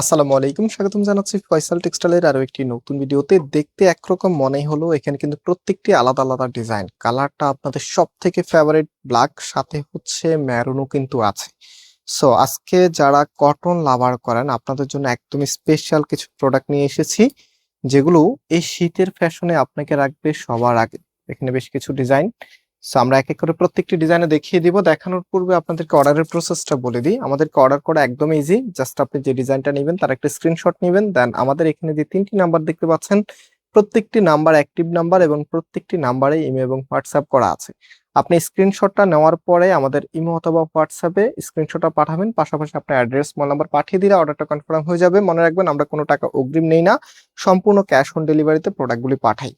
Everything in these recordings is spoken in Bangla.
আসসালামু আলাইকুম, স্বাগতম জানাচ্ছি ফয়সাল টেক্সটাইলের আরও একটি নতুন ভিডিওতে। দেখতে একরকম মনেই হলো এখানে কিন্তু প্রত্যেকটি আলাদা আলাদা ডিজাইন। কালারটা আপনাদের সব থেকে ফেভারিট ব্ল্যাক সাথে হচ্ছে ম্যারুনও কিন্তু আছে। সো আজকে যারা কটন লাভার করেন, আপনাদের জন্য একদমই স্পেশাল কিছু প্রোডাক্ট নিয়ে এসেছি, যেগুলো এই শীতের ফ্যাশনে আপনাকে রাখবে সবার আগে। এখানে বেশ কিছু ডিজাইন সো আমরা এক এক করে প্রত্যেকটি ডিজাইনে দেখিয়ে দিব। দেখানোর পূর্বে আপনাদেরকে অর্ডারের প্রসেসটা বলে দিই। আমাদেরকে অর্ডার করা একদম ইজি জাস্ট আপনি যে ডিজাইনটা নেবেন, তার একটা স্ক্রিনশট নেবেন। দেন আমাদের এখানে যে তিনটি নাম্বার দেখতে পাচ্ছেন, প্রত্যেকটি নাম্বার অ্যাক্টিভ নাম্বার এবং প্রত্যেকটি নাম্বারে ইমেল এবং হোয়াটসঅ্যাপ করা আছে। আপনি স্ক্রিনশটটা নেওয়ার পরে আমাদের ইমো অথবা হোয়াটসঅ্যাপে স্ক্রিনশটটা পাঠাবেন, পাশাপাশি আপনার অ্যাড্রেস মোবাইল নাম্বার পাঠিয়ে দিলে অর্ডারটা কনফার্ম হয়ে যাবে। মনে রাখবেন আমরা কোনো টাকা অগ্রিম নেই না, সম্পূর্ণ ক্যাশ অন ডেলিভারিতে প্রোডাক্টগুলি পাঠাই।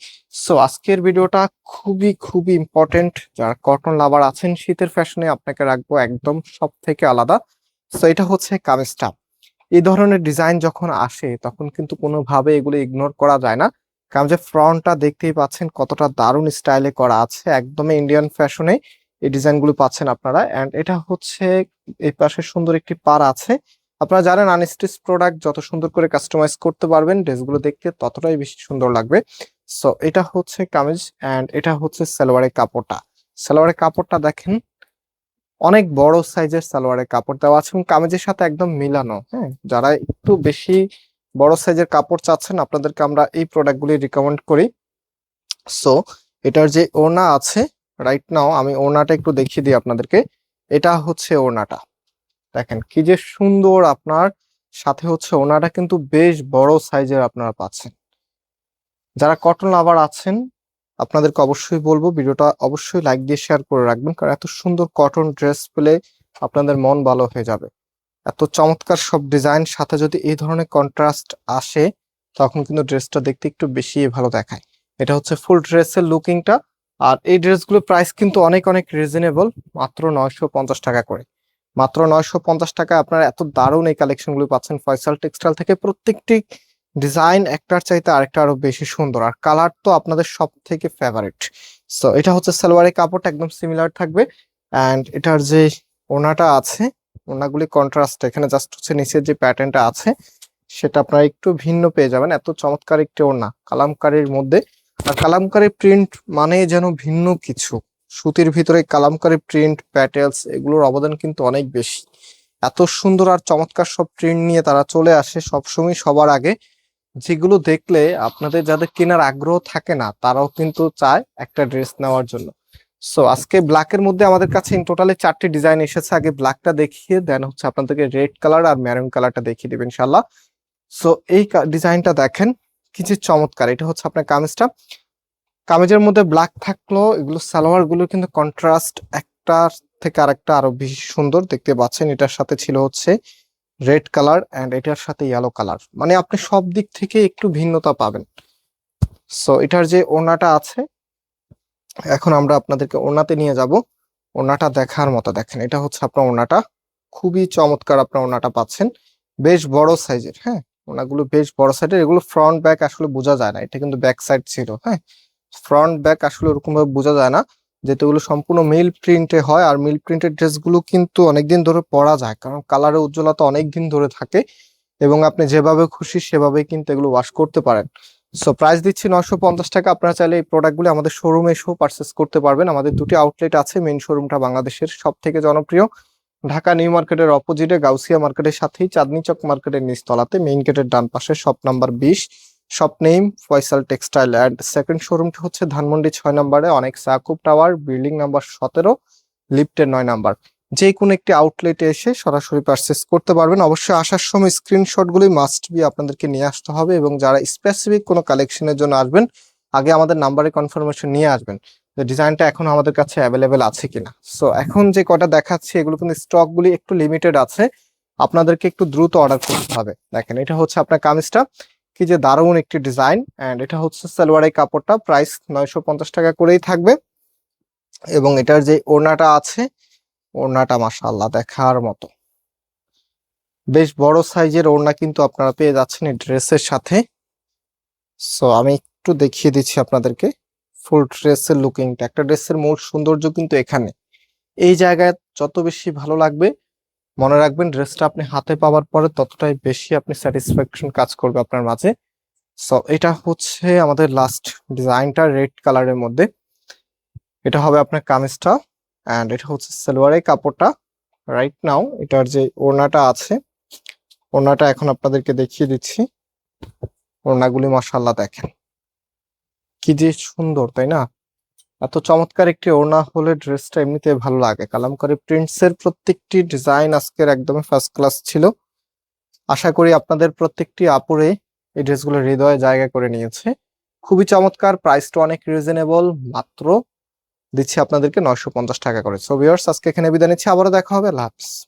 সো আজকের ভিডিওটা খুবই খুবই ইম্পর্টেন্ট যারা কটন লাভার আছেন, শীতের ফ্যাশনে আপনাকে রাখব একদম সব থেকে আলাদা। সো এটা হচ্ছে কামিজটা এই ধরনের ডিজাইন যখন আসে, তখন কিন্তু কোনোভাবে এগুলো ইগনোর করা যায় না। কারণ যে ফ্রন্টটা দেখতেই পাচ্ছেন কতটা দারুণ স্টাইলে করা আছে, একদমই ইন্ডিয়ান ফ্যাশনে এই ডিজাইনগুলো পাচ্ছেন আপনারা। এন্ড এটা হচ্ছে এই পাশে সুন্দর একটি পার আছে। আপনারা জানেন আনস্টিচ প্রোডাক্ট যত সুন্দর করে কাস্টমাইজ করতে পারবেন, ড্রেসগুলো দেখতে ততটাই বেশি সুন্দর লাগবে। সো এটা হচ্ছে কামিজ এন্ড এটা হচ্ছে সালোয়ারের কাপড়টা। সালোয়ারের কাপড়টা দেখেন, অনেক বড় সাইজের সালোয়ারের কাপড় দেওয়া আছে এবং কামিজের সাথে একদম মিলানো হ্যাঁ? যারা একটু বেশি বড় সাইজের কাপড় চাচ্ছেন, আপনাদেরকে আমরা এই প্রোডাক্টগুলি রিকমেন্ড করি। সো এটার যে ওড়না আছে রাইট নাও আমি ওড়নাটা একটু দেখিয়ে দিই আপনাদেরকে। এটা হচ্ছে ওড়নাটা। দেখেন কি যে সুন্দর আপনার। সাথে হচ্ছে ওড়নাটা কিন্তু বেশ বড় সাইজের আপনারা পাচ্ছেন। যারা কটন লাভার আছেন, আপনাদেরকে অবশ্যই বলব ভিডিওটা অবশ্যই লাইক দিয়ে শেয়ার করে রাখবেন, কারণ এত সুন্দর কটন ড্রেস পেলে আপনাদের মন ভালো হয়ে যাবে। এত চমৎকার সব ডিজাইন, সাথে যদি এই ধরনের কন্ট্রাস্ট আসে, তখন কিন্তু ড্রেসটা দেখতে একটু বেশি ভালো দেখায়। এটা হচ্ছে ফুল ড্রেসের লুকিংটা আর এই ড্রেসগুলোর প্রাইস কিন্তু অনেক অনেক রিজনেবল মাত্র নয়শো পঞ্চাশ টাকা করে। মাত্র নয়শো পঞ্চাশ টাকা আপনারা এত দারুণ এই কালেকশনগুলো পাচ্ছেন। ফয়সাল টেক্সটাইল থেকে প্রত্যেকটি ডিজাইন একটার চাইতে আরেকটা আরও বেশি সুন্দর। আর কালার তো আপনাদের সব থেকে ফেভারিট সো এটা হচ্ছে সালোয়ারের কাপড়টা একদম সিমিলার থাকবে। অ্যান্ড এটার যে ওনাটা আছে ওনাগুলি কন্ট্রাস্ট এখানে জাস্ট হচ্ছে নিচের যে প্যাটার্নটা আছে, সেটা আপনারা একটু ভিন্ন পেয়ে যাবেন। এত চমৎকার একটি ওড়না, কালামকারীর মধ্যে। আর কালামকারী প্রিন্ট মানে যেন ভিন্ন কিছু। সুতির ভিতরে কালামকারী প্রিন্ট প্যাটেলস এগুলোর অবদান কিন্তু অনেক বেশি। এত সুন্দর আর চমৎকার সব প্রিন্ট নিয়ে তারা চলে আসে সবসময় সবার আগে। যেগুলো দেখলে আপনাদের যাদের কেনার আগ্রহ থাকে না, তারাও কিন্তু চায় একটা ড্রেস নেওয়ার জন্য। সো আজকে ব্ল্যাকের মধ্যে আমাদের কাছে ইন টোটালি চারটি ডিজাইন এসেছে। আগে ব্ল্যাকটা দেখিয়ে দেন হচ্ছে আপনাদেরকে রেড কালার আর ম্যারুন কালারটা দেখিয়ে দেবেন ইনশাল্লাহ সো এই ডিজাইনটা দেখেন, কি যে চমৎকার। এটা হচ্ছে আপনার কামিজটা। কামিজের মধ্যে ব্ল্যাক থাকল, এগুলো সালোয়ারগুলো কিন্তু কন্ট্রাস্ট একটা থেকে আরেকটা আরও বেশি সুন্দর। দেখতে পাচ্ছেন, এটার সাথে ছিল হচ্ছে রেড কালার এন্ড এটার সাথে ইয়েলো কালার মানে আপনি সব দিক থেকে একটু ভিন্নতা পাবেন। সো এটার যে ওনাটা আছে এখন আমরা আপনাদেরকে ওনাতে নিয়ে যাব। ওনাটা দেখার মতো দেখেন, এটা হচ্ছে আপনার ওনাটা খুবই চমৎকার আপনার ওনাটা পাচ্ছেন। বেশ বড় সাইজের হ্যাঁ? ওনাগুলো বেশ বড় সাইজের। এগুলো ফ্রন্ট ব্যাক আসলে বোঝা যায় না, এটা কিন্তু ব্যাক সাইড ছিল হ্যাঁ? ফ্রন্ট ব্যাক আসলে ওরকম ভাবে বোঝা যায় না। যেহেতু এগুলো সম্পূর্ণ মিল প্রিন্টে হয়, আর মিল প্রিন্টের ড্রেসগুলো কিন্তু অনেকদিন ধরে পরা যায়, কারণ কালারের উজ্জ্বলতা অনেকদিন ধরে থাকে। এবং আপনি যেভাবে খুশি সেভাবে কিন্তু এগুলো ওয়াশ করতে পারেন। সো প্রাইস দিচ্ছি নশো পঞ্চাশ টাকা। আপনারা চাইলে এই প্রোডাক্টগুলি আমাদের শোরুমে এসেও পারচেস করতে পারবেন। আমাদের দুটি আউটলেট আছে মেইন শোরুমটা বাংলাদেশের সব থেকে জনপ্রিয়। ঢাকা নিউ মার্কেটের অপোজিটে গাউসিয়া মার্কেটের সাথেই, চাঁদনি চক মার্কেটের নিচতলাতে মেইন গেটের ডান পাশে শপ নাম্বার বিশ। Shop name Faisal textile and second শোরুমটি হচ্ছে ধানমন্ডি ছয় নম্বরে অনেক সাকুব টাওয়ার বিল্ডিং নাম্বার সতেরো লিফটের নয় নাম্বার যে কোনো একটি আউটলেটে এসে সরাসরি পারচেস করতে পারবেন। অবশ্যই আসার সময় স্ক্রিনশটগুলি মাস্ট বি আপনাদেরকে নিয়ে আসতে হবে এবং যারা স্পেসিফিক কোনো কালেকশনের জন্য আসবেন, আগে আমাদের নাম্বারে কনফার্মেশন নিয়ে আসবেন যে ডিজাইনটা এখন আমাদের কাছে অ্যাভেলেবেল আছে কিনা। সো এখন যে কটা দেখাচ্ছি, এগুলো কিন্তু স্টকগুলি একটু লিমিটেড আছে। আপনাদেরকে একটু দ্রুত অর্ডার করতে হবে। দেখেন, এটা হচ্ছে আপনার কামিজটা। কি যে দারুণ একটি ডিজাইন এন্ড এটা হচ্ছে সালোয়ারের কাপড়টা। প্রাইস নয়শো পঞ্চাশ টাকা করেই থাকবে। এবং এটার যে ওড়নাটা আছে ওড়নাটা মাশাআল্লাহ দেখার মতো। বেশ বড় সাইজের ওড়না কিন্তু আপনারা পেয়ে যাচ্ছেন এই ড্রেসের সাথে। সো আমি একটু দেখিয়ে দিচ্ছি আপনাদেরকে ফুল ড্রেসের লুকিংটা। একটা ড্রেসের মূল সৌন্দর্য কিন্তু এখানে। এই জায়গায় যত বেশি ভালো লাগবে, মনে রাখবেন ড্রেসটা আপনি হাতে পাওয়ার পরে ততটাই বেশি আপনি স্যাটিসফ্যাকশন কাজ করবে আপনার মাঝে। সো এটা হচ্ছে আমাদের লাস্ট ডিজাইনটা রেড কালারের মধ্যে। এটা হবে আপনার কামিজটা। অ্যান্ড এটা হচ্ছে সালোয়ারের কাপড়টা রাইট নাও এটার যে ওড়নাটা আছে, ওড়নাটা এখন আপনাদেরকে দেখিয়ে দিচ্ছি। ওড়নাগুলি মাসাল্লাহ দেখেন। কি যে সুন্দর, তাই না? এত চমৎকার একটি ওড়না হলে ড্রেসটা এমনিতে ভালো লাগে। কালামকারী প্রিন্টস এর প্রত্যেকটি ডিজাইন আজকের একদমই ফার্স্ট ক্লাস ছিল। আশা করি আপনাদের প্রত্যেকটি আপুরে এই ড্রেসগুলো হৃদয়ে জায়গা করে নিয়েছে। খুবই চমৎকার প্রাইসটা অনেক রিজনেবল মাত্র দিচ্ছি আপনাদেরকে নয়শো পঞ্চাশ টাকা করে। সো ভিওর্স আজকে এখানে বিদায় নিচ্ছি। আবারও দেখা হবে। হাফিজ।